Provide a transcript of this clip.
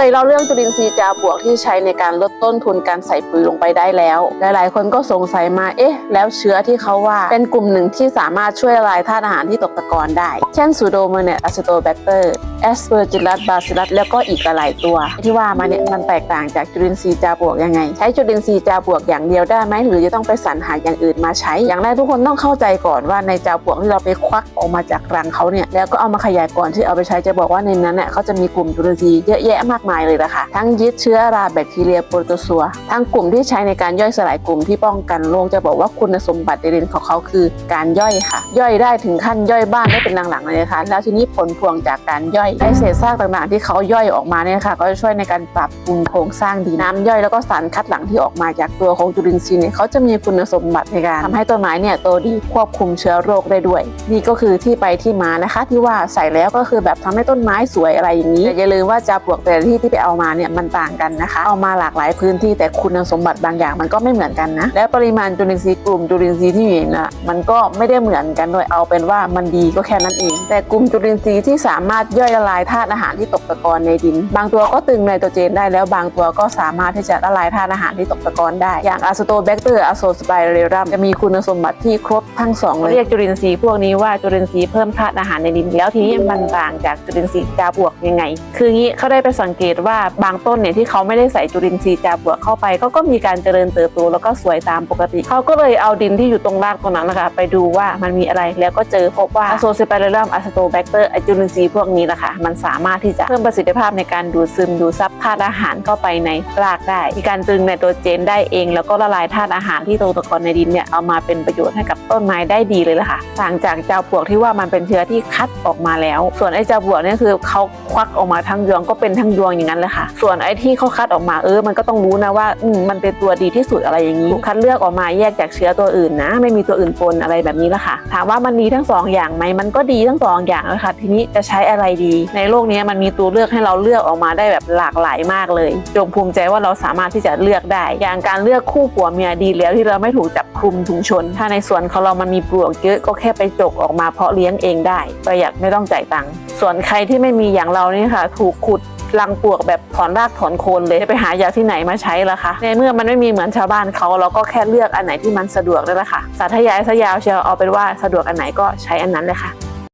เคยเล่าเรื่องจุลินทรีย์จาบวกที่ใช้ในการลดต้นทุนการใส่ปุ๋ยลงไปได้แล้ว หลายๆ คนก็สงสัยมาเอ๊ะ แล้วเชื้อที่เขาว่า เป็นกลุ่มหนึ่งที่สามารถช่วยละลายธาตุอาหารที่ตกตะกอนได้ เช่นซูโดโมเนตอะซิโตแบคเตอร์แอสเปอร์จิลัสบาซิลัสแล้วก็อีกหลายตัว ที่ว่ามาเนี่ยมันแตกต่างจากจุลินทรีย์จาบวกยังไง ใช้จุลินทรีย์จาบวกอย่างเดียวได้ไหมหรือจะต้องไปสรรหาอย่างอื่นมาใช้ อย่างแรกทุกคนต้องเข้าใจก่อนว่าในจาบวกที่เราไปควักออกมาจากรังเขาเนี่ยแล้วก็เอามาขยายก่อนที่เอาไปใช้จะบอกว่าในนั้นเนี่ยเขาจะมีกลุ่มจุลินทรีย์เยอะแยะมากมายเลยนะคะทั้งยึดเชื้อราแบคทีเรียโปรโตซัวทั้งกลุ่มที่ใช้ในการย่อยสลายกลุ่มที่ป้องกันโรคจะบอกว่าคุณสมบัติเด่นของเขาคือการย่อยค่ะ ย่อยได้ถึงขั้นย่อยบ้านได้เป็นหลังๆเลยนะคะแล้วทีนี้ผลพวงจากการย่อยไอเศษซากต่างๆ ที่เขาย่อยออกมาเนี่ยค่ะก็จะช่วยในการปรับปรุงโครงสร้างดินน้ำย่อยแล้วก็สารคัดหลั่งที่ออกมาจากตัวของจุลินทรีย์เนี่ยเขาจะมีคุณสมบัติในการทำให้ต้นไม้เนี่ยโตดีควบคุมเชื้อโรคได้ด้วย นี่ก็คือที่ไปที่มานะคะ ที่ว่าใส่แล้วก็คือแบบทำให้ต้นไม้สวยอะไรอย่างนี้แต่อย่าลืมว่าจะปลวกแต่ที่ที่ไปเอามาเนี่ยมันต่างกันนะคะ เอามาหลากหลายพื้นที่แต่คุณสมบัติบางอย่างมันก็ไม่เหมือนกันนะ และปริมาณจุลินทรีย์กลุ่มจุลินทรีย์ที่อยู่น่ะมันก็ไม่ได้เหมือนกันโดยเอาเป็นว่ามันดีก็แค่นั้นเอง แต่กลุ่มจุลินทรีย์ที่สามารถย่อยละลายธาตุอาหารที่ตกตะกอนในดิน บางตัวก็ตึงไนโตรเจนได้แล้วบางตัวก็สามารถที่จะละลายธาตุอาหารที่ตกตะกอนได้ อย่างอะสโตแบคเตอร์อะโซสไปเรรัมจะมีคุณสมบัติที่ครบทั้งสองเลยเรียกจุลินทรีย์พวกนี้ว่าจุลินทรีย์เพิ่มธาตุอาหารในดินแล้วทีนี้มันต่างจากจุลินทรีย์จาบวกยังไง คืองี้เขาได้ไปสังเกตว่าบางต้นเนี่ยที่เขาไม่ได้ใส่จุลินทรีย์จาบวกเข้าไปก็ก็มีการเจริญเติบโตแล้วก็สวยตามปกติ เขาก็เลยเอาดินที่อยู่ตรงรากตรงนั้นนะคะไปดูว่ามันมีอะไรแล้วก็เจอพบว่าโซสไปเรรัมอะสโตแบคเตอร์จุลินทรีย์พวกนี้แหละค่ะมันสามารถที่จะเพิ่มประสิทธิภาพในการดูดซึมดูดซับธาตุอาหารเข้าไปในรากได้ มีการตรึงไนโตรเจนได้เอง แล้วก็ละลายธาตุอาหารที่ตกตะกอนในดินเนี่ยเอามาเป็นประโยชน์ให้กับต้นไม้ได้ดีเลยล่ะค่ะต่างจากเจ้าปลวกที่ว่ามันเป็นเชื้อที่คัดออกมาแล้ว ส่วนไอ้เจ้าปลวกเนี่ยคือเขาควักออกมาทั้งยวงก็เป็นทั้งยวงอย่างนั้นเลยค่ะ ส่วนไอ้ที่เขาคัดออกมาเออ มันก็ต้องรู้นะว่ามมันเป็นตัวดีที่สุดอะไรอย่างนี้ คัดเลือกออกมาแยกจากเชื้อตัวอื่นนะ ไม่มีตัวอื่นปนอะไรแบบนี้ละค่ะ ถามว่ามันดีทั้งสองอย่างไหมมันก็ดีทั้งสองอย่างเลยค่ะ ทีนี้จะใช้อะไรดี ในโลกนี้มันมีตัวเลือกให้เราเลือกออกมาได้แบบหลากหลายมากเลยจงภูมิใจว่าเราสามารถที่จะเลือกได้ อย่างการเลือกคู่ผัวเมียดีแล้วที่เราไม่ถูกจับคลุมถุงชน ถ้าในสวนของเรามันมีปลวกเยอะก็แค่ไปจกออกมาเพาะเลี้ยงเองได้ประหยัดไม่ต้องจ่ายตังค์ส่วนใครที่ไม่มีอย่างเรานี่ค่ะ ถูกขุด รังปลวกแบบถอนรากถอนโคนเลยไปหายาที่ไหนมาใช้ล่ะคะในเมื่อมันไม่มีเหมือนชาวบ้านเขาเราก็แค่เลือกอันไหนที่มันสะดวกได้ละค่ะสาธยายซะยาวเชียวเอาเป็นว่าสะดวกอันไหนก็ใช้อันนั้นเลยค่ะ